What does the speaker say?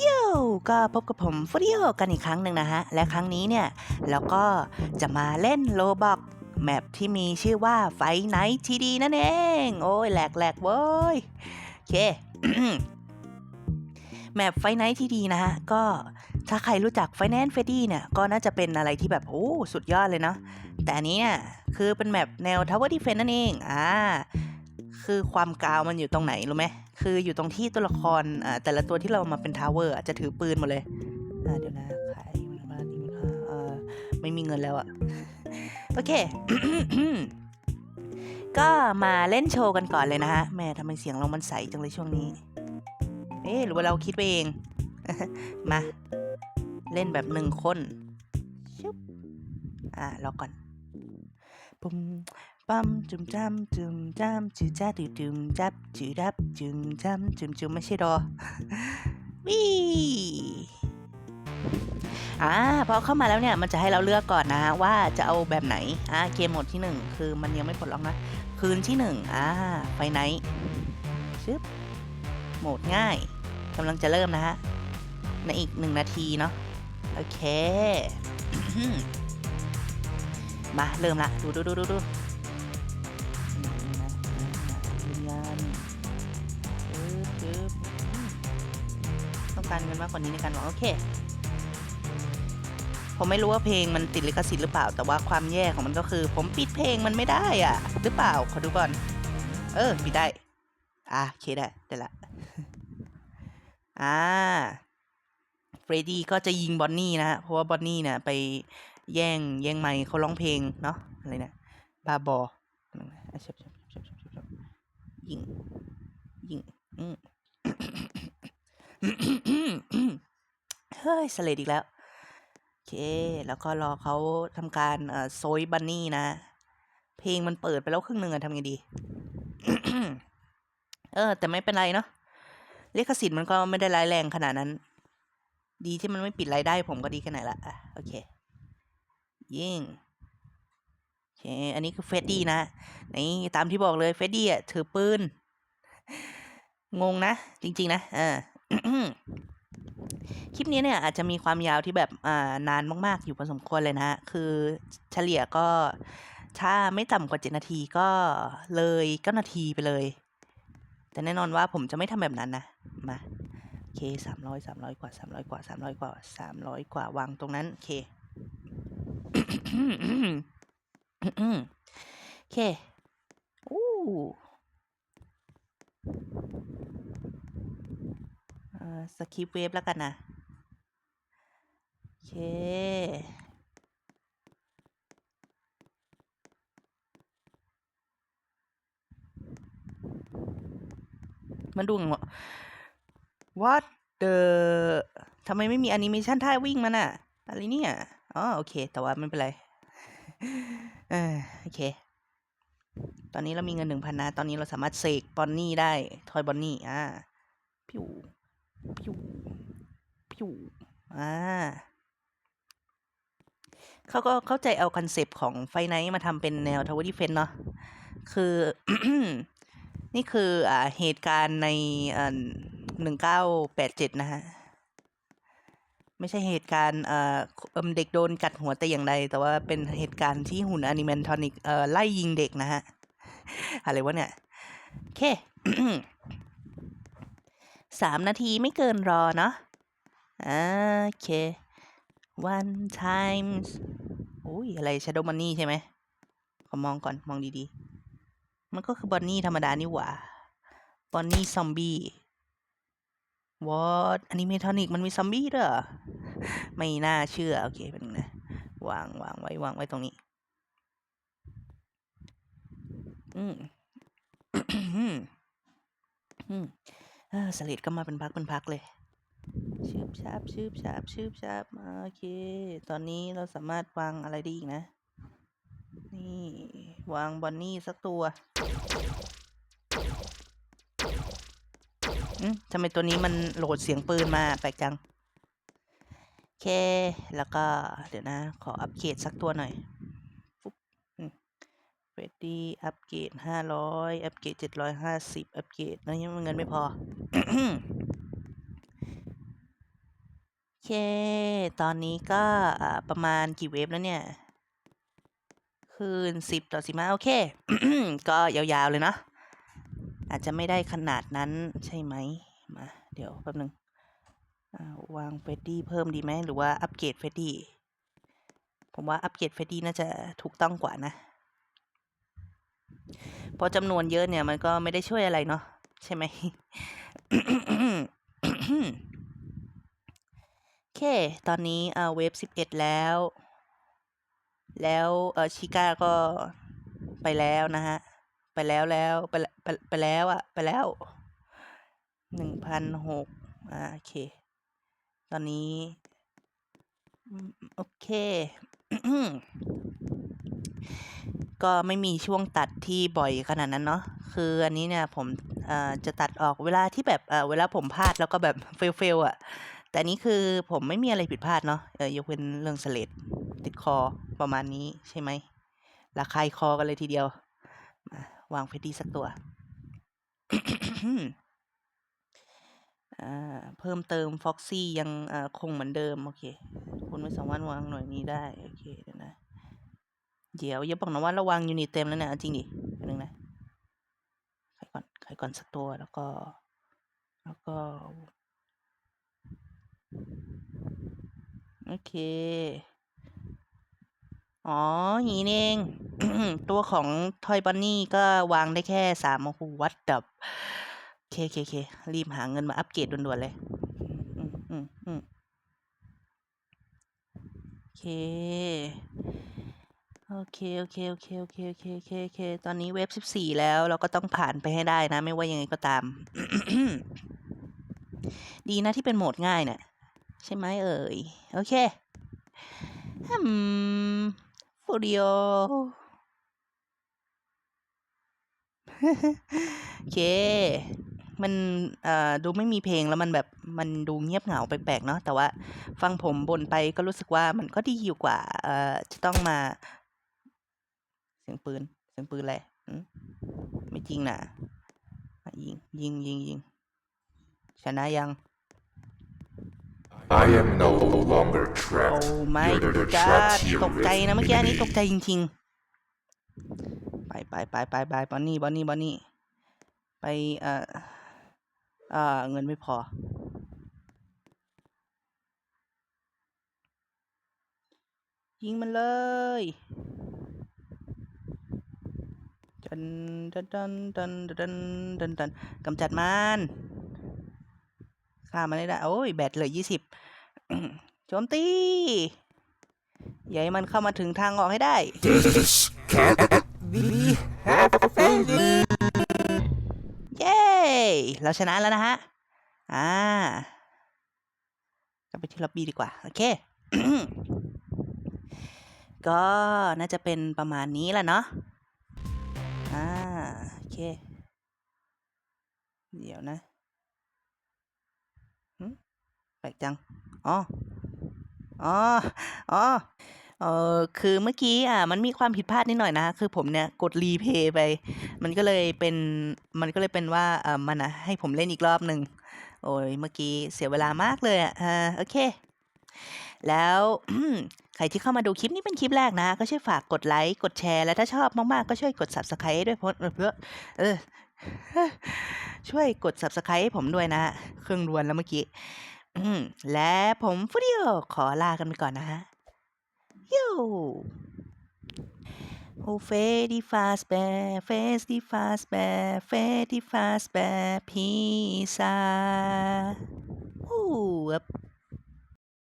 โย่ก็พบกับผมฟริโอกันอีกครั้งหนึ่งนะฮะ และครั้งนี้เนี่ยเราก็จะมาเล่นโลบอกแมปที่มีชื่อว่าไฟไนท์ทีดีนั่นเอง โอ้ยแหลกแหลกเว้ยโอเคแมปไฟไนท์ที่ดีนะฮะ ก็ถ้าใครรู้จักไฟแนนซ์เฟดดี้เนี่ย ก็น่าจะเป็นอะไรที่แบบ โอ้ สุดยอดเลยเนาะแต่อันนี้เนี่ย คือเป็นแมปแนว Tower Defense นั่นเอง อ่า คือความกาวมันอยู่ตรงไหน รู้ไหม คืออยู่ตรงที่ตัวละครอ่าแต่ละตัวที่เรามาเป็นทาวเวอร์จะถือปืนหมดเลยเดี๋ยวนะขายมันมาดีมันเออไม่มีเงินแล้วอะโอเค ก็มาเล่นโชว์กันก่อนเลยนะฮะแม่ทำไมเสียงเรามันใสจังเลยช่วงนี้ เอ๊หรือว่าเราคิดไปเอง มา เล่นแบบหนึ่งคนชุบอ่ารอก่อนปุ่มปั๊มจุมจ้ำจุมจ้ำจืดจ้าดืจุมจับจืดับจุมจ้ำจุมจุมไม่ใช่ดอวิอ่าพอเข้ามาแล้วเนี่ยมันจะให้เราเลือกก่อนนะว่าจะเอาแบบไหนอ่าเกมโหมดที่หนึ่งคือมันยังไม่ปลดล็อกนะ คืนที่หนึ่งอ่าไฟไนท์ชึบโหมดง่ายกำลังจะเริ่มนะฮะในอีกหนึ่งนาทีเนาะโอเค มา เริ่มละ ดูดูดูดูดู ต้องการเงินมากกว่านี้ในการหวังโอเคผมไม่รู้ว่าเพลงมันติดลิขสิทธิ์หรือเปล่า แต่ว่าความแย่ของมันก็คือ ผมปิดเพลงมันไม่ได้อะ หรือเปล่าขอดูก่อน เออปิดได้ อะโอเคได้ได้ละอ่าเฟรดดี้ก็จะยิงบอนนี่นะฮะเพราะว่าบอนนี่เนี่ยไปแย่งแย่งไมค์เขาร้องเพลงเนาะอะไรเนี่ยบาบออะเชบเชบเชบเชบเชบเชบยิงยิงอืม เฮ้ยสเลดอีกแล้ว โอเค แล้วก็รอเขาทำการเอ่อโซยบันนี่นะ เพลงมันเปิดไปแล้วครึ่งหนึ่งอะทำไงดี เออ แต่ไม่เป็นไรเนาะลิขสิทธิ์มันก็ไม่ได้ร้ายแรงขนาดนั้น ดีที่มันไม่ปิดรายได้ผมก็ดีแค่ไหนละอะโอเค ยิ่งโอเค อันนี้คือเฟดดี้นะ นี่ตามที่บอกเลยเฟดดี้อะถือปืน งงนะ จริง ๆ นะเออ คลิปนี้เนี่ยอาจจะมีความยาวที่แบบอ่านานมาก ๆ อยู่พอสมควรเลยนะ คือเฉลี่ยก็ถ้าไม่ต่ำกว่าเจ็ดนาทีก็เลยก็นาทีไปเลย แต่แน่นอนว่าผมจะไม่ทำแบบนั้นนะ มาโอเคสามร้อยสามร้อยกว่าสามร้อยกว่าสามร้อยกว่าสามร้อยกว่าวางตรงนั้น โอเคโอเคอู้เอ่ อสคิปเวฟแล้วกันนะ โอเคมันดูงง What the ทำไมไม่มีแอนิเมชันท่าวิ่งมันอะอะไรเนี่ยอ๋อโอเค แต่ว่าไม่เป็นไรเออโอเค ตอนนี้เรามีเงินหนึ่งพันนะ ตอนนี้เราสามารถเสกบอนนี่ได้ ทอยบอนนี่ อ่า พิว พิวพิวอ่าเขาก็เข้าใจเอาคอนเซปต์ของไฟไนท์มาทำเป็นแนวทาวเวอร์ดิเฟนเนาะคือ นี่คืออ่าเหตุการณ์ในอ่าหนึ่งเก้าแปดเจ็ดนะฮะ ไม่ใช่เหตุการณ์เอ่อเอิ่มเด็กโดนกัดหัวแต่อย่างใด แต่ว่าเป็นเหตุการณ์ที่หุ่นอนิเมนทอนิกเอ่อไล่ยิงเด็กนะฮะ อะไรวะเนี่ย โอเค สามนาทีไม่เกินรอเนาะโอเค one times โอ้ยอะไร shadow money ใช่ไหมขอมองก่อนมองดีๆ มันก็คือบอนนี่ธรรมดานี่หว่าบอนนี่ซอมบี้ what อนิเมทอนิกมันมีซอมบี้ด้วยเหรอไม่น่าเชื่อ โอเคเป็นงนะวางวางไว้วางไว้ตรงนี้ อืมอืม เออสลิดก็มาเป็นพักเป็นพักเลยชืบชาบชืบชาบชืบชาบโอเค ตอนนี้เราสามารถวางอะไรได้อีกนะ นี่ วางบอนนี่สักตัวอืมทำไมตัวนี้มันโหลดเสียงปืนมาแปลกจัง โอเค แล้วก็เดี๋ยวนะ ขออัปเกรดสักตัวหน่อย ดดี้อัปเกรดห้าร้อยอัปเกรดเจ็ดร้อยห้าสิบอัปเกรดแล้วยังเงินไม่พอเค ตอนนี้ก็ประมาณกี่เวฟแล้วเนี่ย คืนสิบต่อสิบห้าโอเค ก็ยาวๆเลยเนาะอาจจะไม่ได้ขนาดนั้นใช่ไหมมา เดี๋ยวแป๊บนึงวางเฟดดี้เพิ่มดีไหมหรือว่าอัปเกรดเฟดดี้ผมว่าอัปเกรดเฟดดี้น่าจะถูกต้องกว่านะ เพราะจำนวนเยอะเนี่ยมันก็ไม่ได้ช่วยอะไรเนาะใช่ไหมโอเค ตอนนี้เอ่อเวฟสิบเอ็ดแล้ว แล้วเออชิก้าก็ไปแล้วนะฮะ ไปแล้วแล้วไปละไปไปแล้วอะไปแล้วหนึ่งพันหกอ่าโอเค ตอนนี้ โอเค ก็ไม่มีช่วงตัดที่บ่อยขนาดนั้นเนาะคืออันนี้เนี่ยผมจะตัดออกเวลาที่แบบเวลาผมพลาดแล้วก็แบบเฟลเฟลอะแต่นี้คือผมไม่มีอะไรผิดพลาดเนาะเออยกเว้นเรื่องสเลดติดคอประมาณนี้ใช่ไหมระคายคอกันเลยทีเดียว วางเฟดดี้สักตัวอ่าเพิ่มเติมฟ็อกซี่ยังคงเหมือนเดิม โอเค คุณไม่สามารถวางหน่วยนี้ได้ โอเคเดี๋ยวนะ เดี๋ยวอย่าบอกนะว่าราวางยูนิตเต็มแล้วเนี่ยจริงดิแป๊บนึงนะใครก่อนใครก่อนสักตัวแล้วก็ แล้วก็ โอเค อ๋ออย่างนี้นี่เอง ตัวของทอยบันนี่ก็วางได้แค่สามโอ้โหวัดดับเคเคเครีบหาเงินมาอัปเกรดด่วนๆเลย อืมอืมอืมโอเค โอเค โอเค โอเค โอเค โอเค โอเค โอเค ตอนนี้เว็บสิบสี่แล้วเราก็ต้องผ่านไปให้ได้นะ ไม่ว่ายังไงก็ตาม ดีนะที่เป็นโหมดง่ายเนะ่ะใช่ไหมเอ่ย โอเคอืมฟูดิโอโอเค มันเอ่อดูไม่มีเพลงแล้วมันแบบมันดูเงียบเหงาแปลกๆเนาะแต่ว่าฟังผมบ่นไปก็รู้สึกว่ามันก็ดีอยู่กว่าเอ่อจะต้องมา สียงปืน เสียงปืนอะไรหืมไม่จริงนะอะยิง ยิง ยิง ยิง ชนะยัง I am no longer โอ้ trapped. ไม่ You're กา trapped here ตกใจ with นะเมื่อกี้อันนี้ me. ตกใจจริง ๆ ไปไปไปไปไปบอนนี่บอนนี่บอนนี่ ไปเอ่อเอ่อเงินไม่พอ ยิงมันเลย ดันดันดันดันดันดันดันกำจัดมันฆ่ามันได้ได้โอ้ยแบตเหลือยี่สิบโจมตีอย่าให้มันเข้ามาถึงทางออกให้ได้ เย้ เราชนะแล้วนะฮะ อ่ากลับไปที่ล็อบบี้ดีกว่า โอเค ก็น่าจะเป็นประมาณนี้แหละเนาะ เค เดี๋ยวนะแปลกจัง อ๋อ อ๋อ อ๋อ เออคือเมื่อกี้อะ มันมีความผิดพลาดนิดหน่อยนะ คือผมเนี่ยกดรีเพย์ไป มันก็เลยเป็น มันก็เลยเป็นว่าเออมันอะให้ผมเล่นอีกรอบหนึ่ง โอ้ย เมื่อกี้เสียเวลามากเลยอะ อ่า โอเค แล้ว ใครที่เข้ามาดูคลิปนี้เป็นคลิปแรกนะ ก็ช่วยฝากกดไลค์ กดแชร์ และถ้าชอบมากๆ ก็ช่วยกด subscribe ด้วยเพราะเออเพื่อเออช่วยกด subscribe ให้ผมด้วยนะ เครื่องรวนแล้วเมื่อกี้และผมฟูดิโอขอลากันไปก่อนนะฮะยูโอเฟดีฟาสแบเฟสดีฟาสแบเฟดีฟาสแบพีซาโอ้